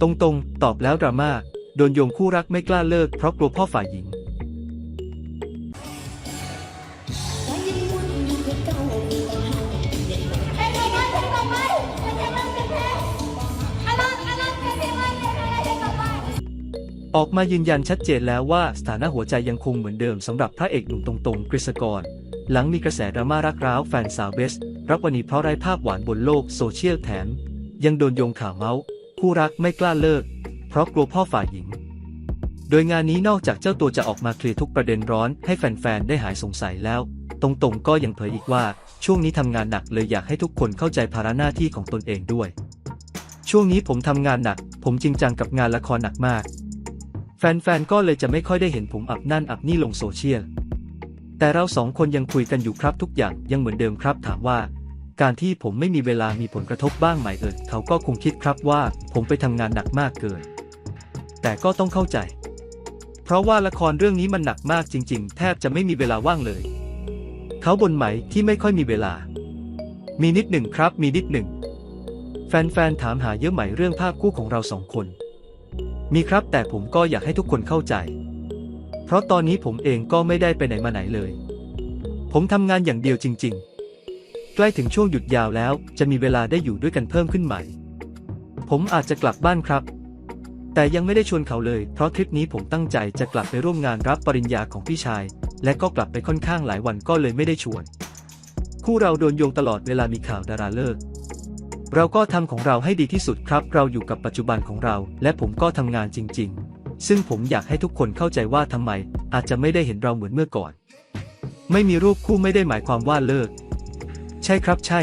ตรงๆ ตอบแล้วดราม่า โดนโยงคู่รักไม่กล้าเลิกเพราะกลัวพ่อฝ่ายหญิง ออกมายืนยันชัดเจนแล้วว่าสถานะหัวใจยังคงเหมือนเดิมสำหรับพระเอกหนุ่มตรงๆกฤษกร หลังมีกระแสดราม่ารักร้าวแฟนสาวเบส รับวันนี้เพราะไร้ภาพหวานบนโลกโซเชียลแถม ยังโดนโยงข่าวเมาส์ คู่รักไม่กล้าเลิก เพราะกลัวพ่อฝ่ายหญิง โดยงานนี้นอกจากเจ้าตัวจะออกมาเคลียร์ทุกประเด็นร้อนให้แฟนๆ ได้หายสงสัยแล้ว ตรงๆ ก็ยังเผยอีกว่า ช่วงนี้ทำงานหนักเลยอยากให้ทุกคนเข้าใจภาระหน้าที่ของตนเองด้วย ช่วงนี้ผมทำงานหนัก ผมจริงจังกับงานละครหนักมาก แฟนๆ ก็เลยจะไม่ค่อยได้เห็นผมอับนั่นอับนี่ลงโซเชียลแต่เราสองคนยังคุยกันอยู่ครับทุกอย่างยังเหมือนเดิมครับถามว่า การที่ผมไม่มีเวลามีผลกระทบบ้างไหมเอ่ยเขาก็คงคิดครับว่าผมไปทำงานหนักมากเกิน แต่ก็ต้องเข้าใจ เพราะว่าละครเรื่องนี้มันหนักมากจริง ๆ แทบจะไม่มีเวลาว่างเลย เขาบนไหมที่ไม่ค่อยมีเวลา มีนิดหนึ่งครับมีนิดหนึ่ง แฟนๆถามหาเยอะไหมเรื่องภาพคู่ของเราสองคน มีครับแต่ผมก็อยากให้ทุกคนเข้าใจ เพราะตอนนี้ผมเองก็ไม่ได้ไปไหนมาไหนเลย ผมทำงานอย่างเดียวจริง ๆ ใกล้ถึงช่วงหยุดยาวแล้ว จะมีเวลาได้อยู่ด้วยกันเพิ่มขึ้นใหม่ ผมอาจจะกลับบ้านครับ แต่ยังไม่ได้ชวนเขาเลย เพราะทริปนี้ผมตั้งใจจะกลับไปร่วมงานรับปริญญาของพี่ชาย และก็กลับไปค่อนข้างหลายวันก็เลยไม่ได้ชวน คู่เราโดนโยงตลอดเวลามีข่าวดาราเลิก เราก็ทำของเราให้ดีที่สุดครับ เราอยู่กับปัจจุบันของเรา และผมก็ทำงานจริง ๆ ซึ่งผมอยากให้ทุกคนเข้าใจว่าทำไม อาจจะไม่ได้เห็นเราเหมือนเมื่อก่อน ไม่มีรูปคู่ไม่ได้หมายความว่าเลิก ใช่ครับใช่